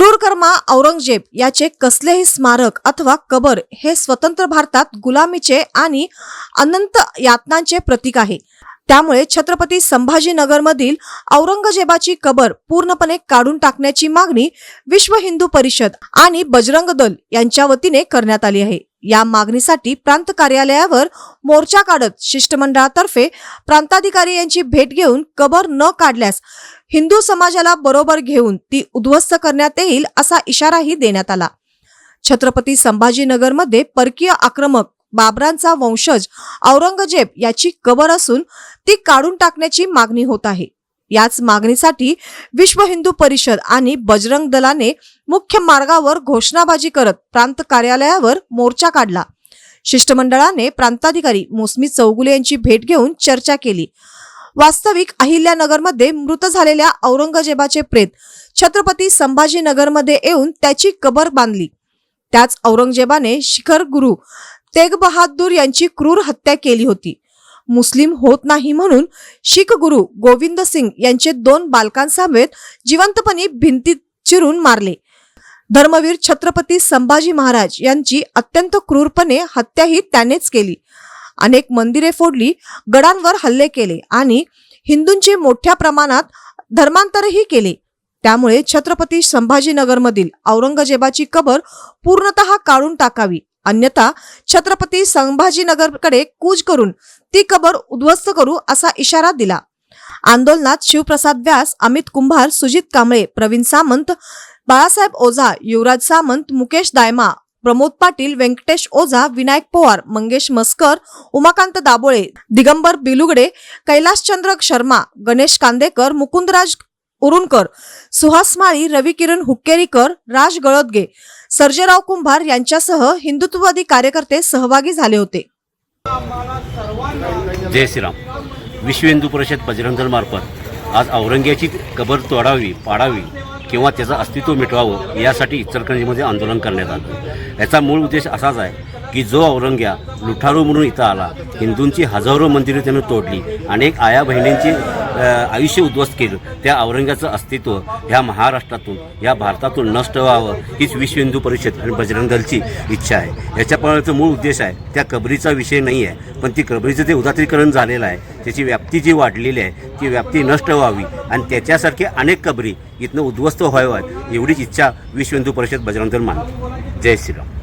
क्रूरकर्मा औरंगजेब याचे कसलेही स्मारक अथवा कबर हे स्वतंत्र भारतात गुलामीचे आणि अनंत यातनांचे प्रतीक आहे. त्यामुळे छत्रपती संभाजीनगरमधील औरंगजेबाची कबर पूर्णपणे काढून टाकण्याची मागणी विश्व हिंदू परिषद आणि बजरंग दल यांच्या वतीने करण्यात आली आहे. या मागणीसाठी प्रांत कार्यालयावर मोर्चा काढत शिष्टमंडळातर्फे प्रांताधिकारी यांची भेट घेऊन कबर न काढल्यास हिंदू समाजाला बरोबर घेऊन ती उद्ध्वस्त करण्यात येईल असा इशाराही देण्यात आला. छत्रपती संभाजीनगरमध्ये परकीय आक्रमक बाबरांचा वंशज औरंगजेब याची कबर असून ती काढून टाकण्याची मागणी होत आहे. याच मागणीसाठी विश्व हिंदू परिषद आणि बजरंग दलाने मुख्य मार्गावर घोषणाबाजी करत प्रांत कार्यालयावर मोर्चा काढला. शिष्टमंडळाने प्रांताधिकारी मोसमी चौगुले यांची भेट घेऊन चर्चा केली. वास्तविक अहिल्यानगरमध्ये मृत झालेल्या औरंगजेबाचे प्रेत छत्रपती संभाजीनगरमध्ये येऊन त्याची कबर बांधली. त्याच औरंगजेबाने शिखर गुरु तेग बहादूर यांची क्रूर हत्या केली होती. मुस्लिम होत नाही म्हणून शीख गुरु गोविंद सिंग यांचे दोन बालकांसमेत जिवंतपणी भिंतीत चिरून मारले. धर्मवीर छत्रपती संभाजी महाराज यांची अत्यंत क्रूरपणे हत्याही त्यानेच केली. अनेक मंदिरे फोडली गडांवर हल्ले केले आणि हिंदूंचे मोठ्या प्रमाणात धर्मांतरही केले. त्यामुळे छत्रपती संभाजीनगरमधील औरंगजेबाची कबर पूर्णतः काढून टाकावी. अन्यथा छत्रपती संभाजीनगरकडे कूच करून ती कबर उद्ध्वस्त करू असा इशारा दिला. आंदोलनात शिवप्रसाद व्यास अमित कुंभार सुजित कांबळे प्रवीण सामंत बाळासाहेब ओझा युवराज सामंत मुकेश दायमा प्रमोद पाटील व्यंकटेश ओझा विनायक पवार मंगेश मस्कर उमाकांत दाबोळे दिगंबर बिलुगडे कैलाशचंद्र शर्मा गणेश कांदेकर मुकुंदराज उरुणकर सुहास माळी रविकिरण हुक्केरीकर राज गळदगे सर्जेराव कुंभार यांच्यासह हिंदुत्ववादी कार्यकर्ते सहभागी झाले होते. जय श्रीराम. विश्व हिंदू परिषद बजरंग दलमार्फत आज औरंग्याची कबर तोडावी पाडावी किंवा त्याचं अस्तित्व मिटवावं यासाठी इचलकरंजीमध्ये आंदोलन करण्यात आलं. याचा मूळ उद्देश असाच आहे की जो औरंग्या लुठारू म्हणून इथं आला हिंदूंची हजारो मंदिरे त्यानं तोडली अनेक आया बहिणींची आयुष्य उद्ध्वस्त केलं. त्या औरंगाचं अस्तित्व ह्या महाराष्ट्रातून या भारतातून नष्ट व्हावं हीच विश्व हिंदू परिषद आणि बजरंग दलची इच्छा आहे. याच्या मूळ उद्देश आहे त्या कबरीचा विषय नाही आहे पण ती कबरीचं जे उदात्रीकरण झालेलं आहे त्याची व्याप्ती जी वाढलेली आहे ती व्याप्ती नष्ट व्हावी आणि त्याच्यासारखे अनेक कबरी इथनं उद्ध्वस्त व्हाव्यात एवढीच इच्छा विश्व हिंदू परिषद बजरंग दल मानते. जय श्रीराम.